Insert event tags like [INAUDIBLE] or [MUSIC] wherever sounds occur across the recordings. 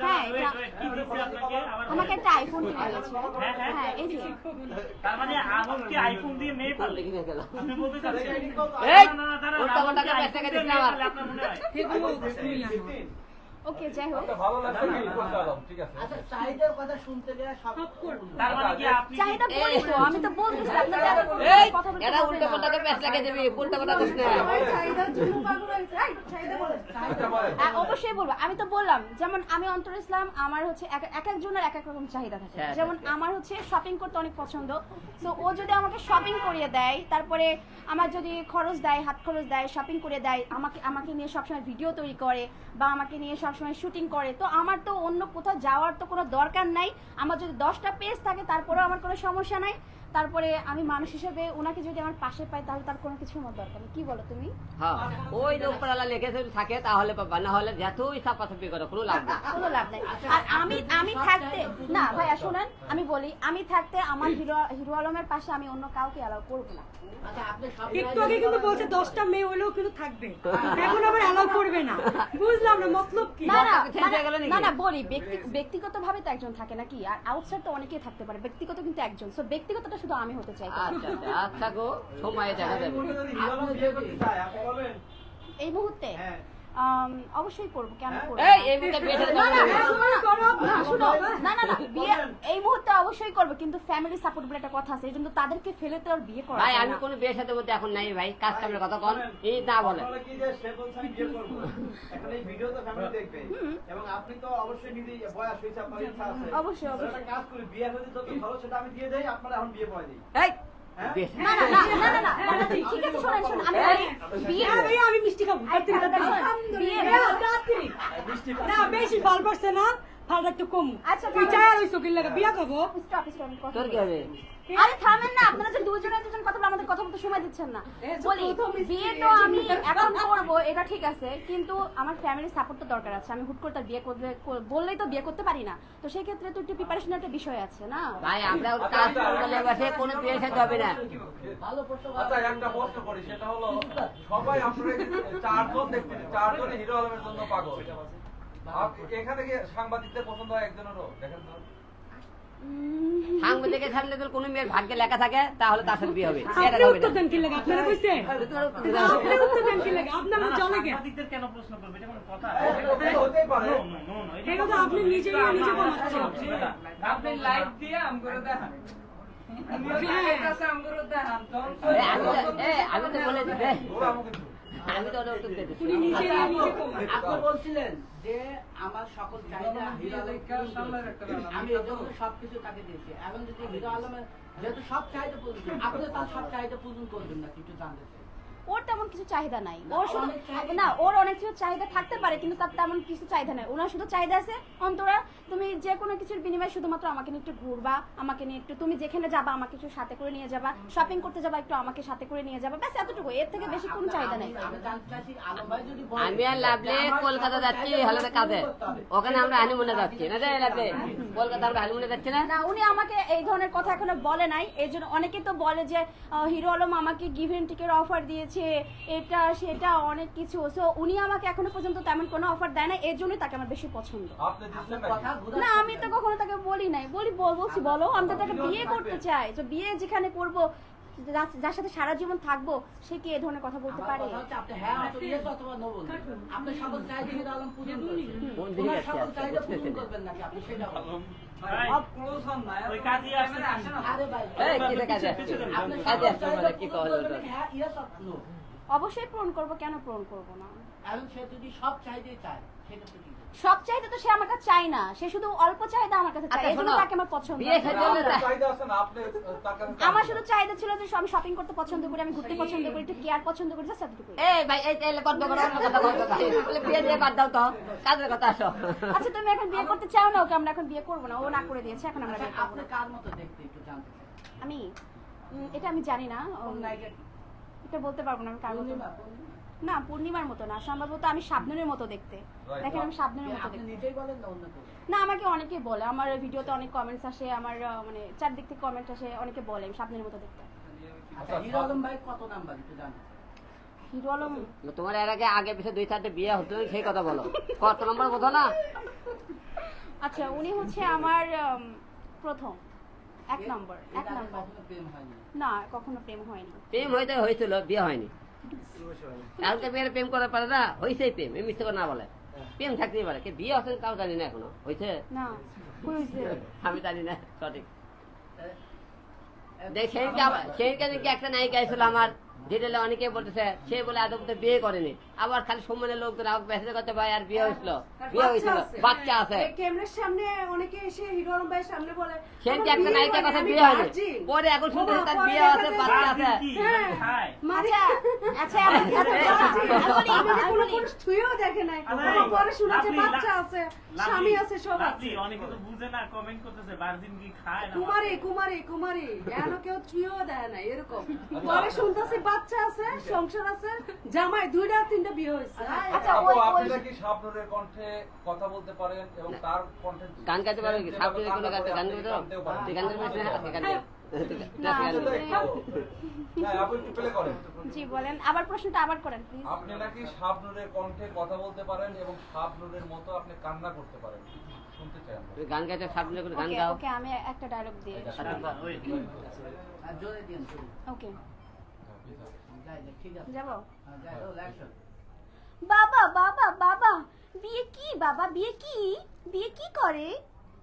হ্যাঁ আমাকে একটা আইফোন কিনে দিয়েছে হ্যাঁ, হ্যাঁ। হ্যাঁ এই যে। তার মানে কি আইফোন দিয়ে মেয়ে পারলে লেগে গেল আপনি বলতে চাচ্ছেন এই, উল্টা আমল পাল্টা কি করে iPhone টাকা হয় ওকে যাই হোক। ভালো লাগছে কি? করতে পারলাম ঠিক আছে আচ্ছা চাহিদার কথা শুনতে গেলে সব তার মানে কি আপনি চাহিদা বলি তো আমি তো বলতেছি কথা বলতে এটা উল্টো প্যাঁচ লাগিয়ে দিবি উল্টো পাল্টা করিস না এটা বলেন হ্যাঁ, অবশ্যই বলব। আমি তো বললাম যেমন আমি অন্তর ইসলাম আমার হচ্ছে এক এক একজনের এক এক রকম চাহিদা থাকে। হ্যাঁ, যেমন হ্যাঁ। আমার হচ্ছে শপিং করতে অনেক পছন্দ। তো ও যদি আমাকে শপিং করিয়ে দেয় তারপরে আমার যদি খরচ দেয় হাত খরচ দেয় শপিং করে দেয় আমাকে আমাকে নিয়ে সবসময় ভিডিও তৈরি করে বা আমাকে নিয়ে সবসময় শুটিং করে। তো আমার তো অন্য কোথাও যাওয়ার তো কোনো দরকার নাই। আমার যদি দশটা পেজ থাকে, তারপরেও আমার কোনো সমস্যা নাই। তারপরে আমি মানুষ হিসেবে ওনাকে যদি আমার পাশে পাই তাহলে তার কোনো কিছু আমার দরকার নেই। কি বলো তুমি? হ্যাঁ ওই যে থাকে তাহলে পাবা না হলে যতই চাপাচাপি করে কোনো লাভ নেই। কোনো লাভ নাই। আর আমি আমি থাকতে না ভাইয়া শোনেন আমি বলি আমি থাকতে আমার হিরো হিরো আলমের পাশে আমি অন্য কাউকে অ্যালাউ করব না। আচ্ছা একটু আগে কিন্তু বলছে দশটা মেয়ে হলেও কিন্তু থাকবে। এখন আবার অ্যালাউ করবে না। বুঝলাম না মতলব কি? না না নাকি? না বলি ব্যক্তিগতভাবে তো একজন থাকে নাকি? আর আউটসাইড তো অনেকেই থাকতে পারে ব্যক্তিগত কিন্তু একজন। সো ব্যক্তিগতটা শুধু আমি হতে চাই। আচ্ছা আচ্ছা, আচ্ছা গো সময়ে দেখা যাবে। এই মুহূর্তে? হ্যাঁ। অবশ্যই করব কেন করব এই? মুহূর্তে না না না, না, না, শোনো, না না না বিয়ে এই মুহূর্তে অবশ্যই করব কিন্তু ফ্যামিলি সাপোর্ট বলে একটা কথা আছে এই জন্য তাদেরকে ফেলে তো আর বিয়ে করা ভাই আমি কোনো বিয়ের সাথে বলতে এখন নাই ভাই কাজ কামের কথা কন এই না বলে। কি যে সে বলছে আমি বিয়ে করব? এখন এই ভিডিও তো ফ্যামিলি দেখবে। এবং আপনি তো অবশ্যই নিজেই বয়স হয়েছে আপনার ইচ্ছা আছে। অবশ্যই, অবশ্যই। কাজ করি বিয়ে হতে যত খরচ সেটা আমি দিয়ে দেই আপনারা এখন বিয়ে পড়াই দিই এই হ্যাঁ? আমি হ্যাঁ মিষ্টি। না বেশি ফল পড়ছে না ফলটা একটু কম। আচ্ছা, তুই লাগে বিয়া স্টপ স্টপ কথা তোর কি হবে? আরে থামেন না আপনারা যে দুজনে দুজন কথা আমাদের কথা বলতে সময় দিচ্ছেন না। বলি বিয়ে তো আমি এখন করব এটা ঠিক আছে কিন্তু আমার ফ্যামিলির সাপোর্ট তো দরকার আছে। আমি হুট করে তার বিয়ে করবে বললেই তো বিয়ে করতে পারি না। তো সেই ক্ষেত্রে তো একটু প্রিপারেশন একটা বিষয় আছে না? ভাই আমরা কাজ করলে বসে কোনো বিয়ে সাথে হবে না। ভালো প্রশ্ন আচ্ছা। একটা প্রশ্ন করি সেটা হলো সবাই আপনারা চারজন দেখতে চারজনই হিরো আলমের জন্য পাগল। এখানে কি সাংবাদিকদের পছন্দ হয় একজনেরও দেখেন তো। উম, সাংবাদিকের সামনে কোনো মেয়ের ভাগ্যে লেখা থাকে তাহলে তার সাথে বিয়ে হবে। এটা আপনি হবে উত্তর দেন কি লাগে আপনারা কইছে? উত্তর দিতে হবে। আপনি উত্তর দেন কি লাগে আপনার না, না, চলে গে। সাংবাদিকদের কেন প্রশ্ন করবে? এটা কোনো কথা। হতেই পারে। No, no, no, no, এটা এই কথা কথা আপনি বলবেন। নিজে আমার- আপনি লাইভ দিয়ে আম করে দেখান। আমিও। লাইভ কাছে আম করে দেখান তখন এ, আমি তো এ, আমি তো বলে দিবে। আপনি বলছিলেন যে আমার সকল চাহিদা। আমি সবকিছু তাকে দিয়েছি। এখন যদি হিরো আলমের যেহেতু সব চাহিদা পূরণ আপনি তার সব চাহিদা পূরণ করবেন না কিছু জানতে চাই। ওর তেমন কিছু চাহিদা নাই। ওর শুধু না ওর অনেক কিছু চাহিদা থাকতে পারে কিন্তু তার তেমন কিছু চাহিদা নাই। ওনার শুধু চাহিদা আছে অন্তরা তুমি যে কোনো কিছুর বিনিময়ে শুধুমাত্র আমাকে নিয়ে একটু ঘুরবা আমাকে নিয়ে একটু তুমি যেখানে যাবা আমাকে একটু সাথে করে নিয়ে যাবা শপিং করতে যাবা একটু আমাকে সাথে করে নিয়ে যাবা ব্যাস এতটুকু। এর থেকে বেশি কোনো চাহিদা নাই। আমি আর লাভলে কলকাতা যাচ্ছি চাহিদা হলে কাজে। ওখানে আমরা হানিমুনে যাচ্ছি না রে লাভলে? কলকাতা আমরা হানিমুনে যাচ্ছি না? না উনি আমাকে এই ধরনের কথা এখনও বলে নাই এই জন্য অনেকে তো বলে যে আহ, হিরো আলম আমাকে গিভেন টিকের অফার দিয়েছে এটা সেটা অনেক কিছু। সো উনি আমাকে এখনও পর্যন্ত তেমন কোনো অফার দেয় না এর জন্যই তাকে আমার বেশি পছন্দ। না আমি তো কখনো তাকে বলি নাই। বলি বল- বলছি বলো। আমি তো তাকে বিয়ে করতে চাই। তো বিয়ে যেখানে করব যার সাথে সারা জীবন থাকব সে কি এ ধরনের কথা বলতে পারে? অবশ্যই পূরণ করব কেন পূরণ করব না? এখন সে যদি সব চাহিদাই চায় সব চাহিদা তো সে আমার কাছে চায় না। সে শুধু অল্প চাহিদা আমার কাছে চায়। আচ্ছা, এই জন্য শোনো, তাকে আমার পছন্দ আমার শুধু চাহিদা ছিল যে আমি শপিং করতে পছন্দ করি আমি ঘুরতে পছন্দ করি একটু কেয়ার পছন্দ করি জাস্ট এতটুকুই। এই ভাই এই তাহলে বন্ধ করো অন্য কথা বলতে বলে। [LAUGHS] বিয়ে দিয়ে বাদ দাও তো। কাজের কথা আসো। আচ্ছা তুমি এখন বিয়ে করতে চাও না ওকে? আমরা এখন বিয়ে করব না। ও না করে দিয়েছে এখন আমরা আচ্ছা, আপনি কার মতো দেখতে একটু জানতে আমি? এটা আমি জানি না? এটা বলতে পারব না আমি কার মতো? না পূর্ণিমার মতো না সম্ভবত আমি শাবনুরের মতো দেখতে। দেখেন আমি শাবনুরের মতো দেখতে। না অন্য কেউ। না আমাকে অনেকেই বলে আমার ভিডিওতে অনেক কমেন্টস আসে আমার মানে চারদিক থেকে কমেন্ট আসে অনেকে বলে আমি শাবনুরের মতো দেখতে। আচ্ছা হিরো আলম ভাই কত নাম্বার একটু জানতে হিরো আলম তোমার এর আগে আগে পিছিয়ে দুই চারটে বিয়ে হতো সেই কথা বলো। কত নম্বর কথা না? আচ্ছা উনি হচ্ছে আমার প্রথম। এক নম্বর এক নম্বর। কখনো প্রেম হয়নি? না কখনো প্রেম হয়নি। প্রেম হইতে হয়েছিল বিয়ে হয়নি। কালকে বিয়ের প্রেম করার পারে না হয়েছে প্রেম এই মিথ্যে কথা না বলে। প্রেম থাকতেই পারে কে বিয়ে আছে তাও জানি না এখনও। হয়েছে আমি জানি না সঠিক। সেই সেদিনকে সেদিনকে একটা নায়িকা এসেছিল আমার। ডিটেলে অনেকে বলতেছে সে বলে আদৌ তো বিয়ে করেনি। আবার খালি সম্মানের লোকজন আমাকে মেসেজ করতে ভাই আর বিয়ে হয়েছিল। বিয়ে হয়েছিল বাচ্চা আছে। ক্যামেরার সামনে অনেকে এসে হিরো আলম ভাইয়ের সামনে বলে সেদিনকে আমার একটা নায়িকার কথা বিয়ে হয়নি। পরে এখন শুনতে তার বিয়ে আছে বাচ্চা আছে। হ্যাঁ। খায় আচ্ছা আচ্ছা বলি। পুরুষ ছুঁয়েও দেখে নাই। পরে শুনেছে বাচ্চা আছে স্বামী আছে সব আছে। অনেকে তো বুঝে না কমেন্ট করতেছে ভার্জিন কি খায় না? কুমারী কুমারী কুমারী। এখনও কেউ ছুঁয়েও দেয় না এরকম। পরে শুনতেছি বাচ্চা আছে সংসার আছে জামাই দুইটা তিনটা বিয়ে হয়েছে। আচ্ছা, ওই- আপনি ওই- নাকি শাবনুরের কণ্ঠে কথা বলতে পারেন এবং তার কণ্ঠে গান গাইতে পারবে কি? সাপ কোনো গান গান আপনি গাইতে পারেন। গান গাইতে পারিস না গান হ্যাঁ করেন। জি বলেন। আবার প্রশ্নটা আবার করেন প্লিজ আপনি নাকি শাবনুরের কণ্ঠে কথা বলতে পারেন এবং শাবনুরের মতো আপনি কান্না করতে পারেন? শুনতে চাই আমরা। গান গাইতে গান ওকে গাও? ওকে আমি একটা ডায়লগ দিয়ে আচ্ছা, ওই, আর জোরে দিন শুরু ওকে। যাব? হ্যাঁ, বাবা বাবা বাবা বিয়ে কি বাবা বিয়ে কি? বিয়ে কি করে?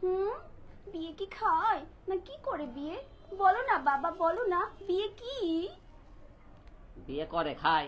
হুম? বিয়ে কি খায়? না কি করে বিয়ে? বলো না বাবা বলো না বিয়ে কি? বিয়ে করে খায়।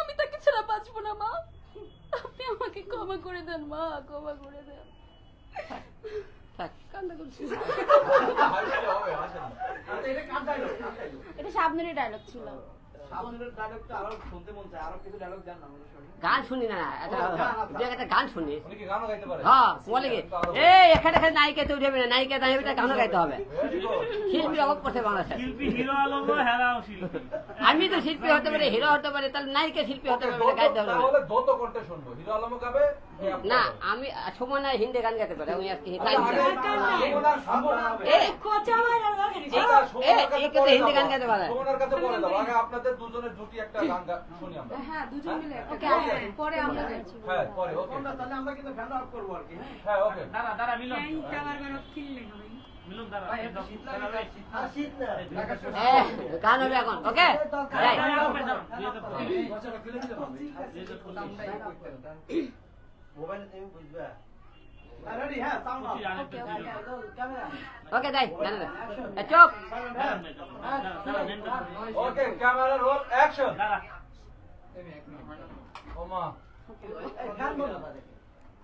আমি তাকে ছাড়া বাঁচবো না মা। আপনি আমাকে ক্ষমা করে দেন মা ক্ষমা করে দেন। এটা সাবনুরের ডায়লগ ছিল। মন গান শুনি না একটা গান শুনি। উনি কি গানও গাইতে পারে হ্যাঁ বলে কি? এই এখানে এখানে নায়িকা তো উঠবে না নায়িকা এটা গানও গাইতে হবে। শিল্পী অভাব করছে বাংলাদেশে। আমি তো শিল্পী হতে পারি হিরো হতে পারি তাহলে নায়িকা শিল্পী হতে না, গাইতে হবে। না। আমি সময় নাই হিন্দি গান গাইতে পারি আমি আজকে আচ্ছা। আচ্ছা, হিন্দি গান গাইতে পারে। আপনাদের দুজনের জুটি একটা গান শুনি আমরা হ্যাঁ দুজন মিলে একটা ওকে গান আমি গাই। পরে আমরা হ্যাঁ পরে ওকে তাহলে আমরা কিন্তু ফ্যান আউট করব আর কি হ্যাঁ হ্যাঁ ওকে দাঁড়া দাঁড়া মিলন ট্যাঙ্কটা বারবার খিললে হবে। গান এখন ওকে মোবাইলে তুমি বুঝবা হ্যাঁ ওকে, যাই ধরো। ওকে ক্যামেরা রোল অ্যাকশন ওমা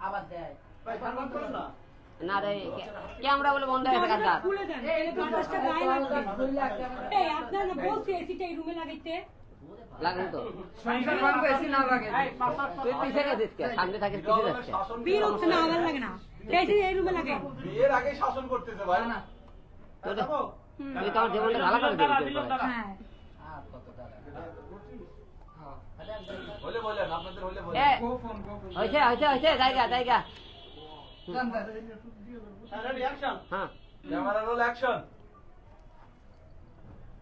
আবার দেয় ভাই গান বন্ধ করো না না রে ক্যামেরা বলে বন্ধ হয়ে গেছে আপনার না বলছি এসিটা এই রুমে লাগাইতে লাগুন তো। সংসার ভাঙবো এসি না লাগে তুই পিছিয়ে গেছিস কে? সামনে থাকিস হিরো যাচ্ছে শাসন বিয়ে না আমার লাগে না। এসি এই রুমে লাগে। বিয়ের আগে শাসন করতেছে ভাই। না তুই তো আমার জীবনটা ভালো করে দিবি হ্যাঁ ফোন হয়েছে হয়েছে হয়েছে জায়গা জায়গা। হ্যাঁ ক্যামেরা রোল অ্যাকশন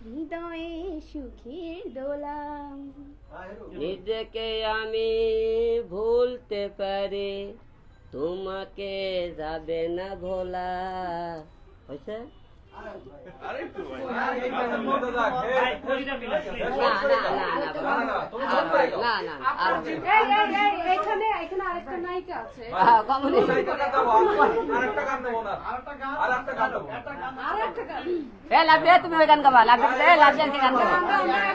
হৃদয়ে সুখের দোলা নিজেকে আমি ভুলতে পারি তোমাকে যাবে না ভোলা। হয়েছে? তুমি আর আর হ্যাঁ। আর একটা ওই গান গাবা লাভলিয়া এ গান গাবা হ্যাঁ,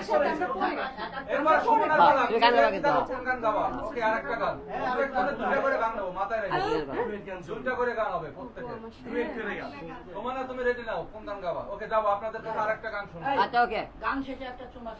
গান গাবা কিন্তু। গান গাবা? ওকে, আরেকটা গান। করে গান মাথায় রেখে। করে গান হবে প্রত্যেকের। তুমি রেডি নাও কোন গান গাবা? ওকে যাব আপনাদের কাছে আরেকটা গান শুনব। আচ্ছা ওকে। গান শেষে একটা চুমা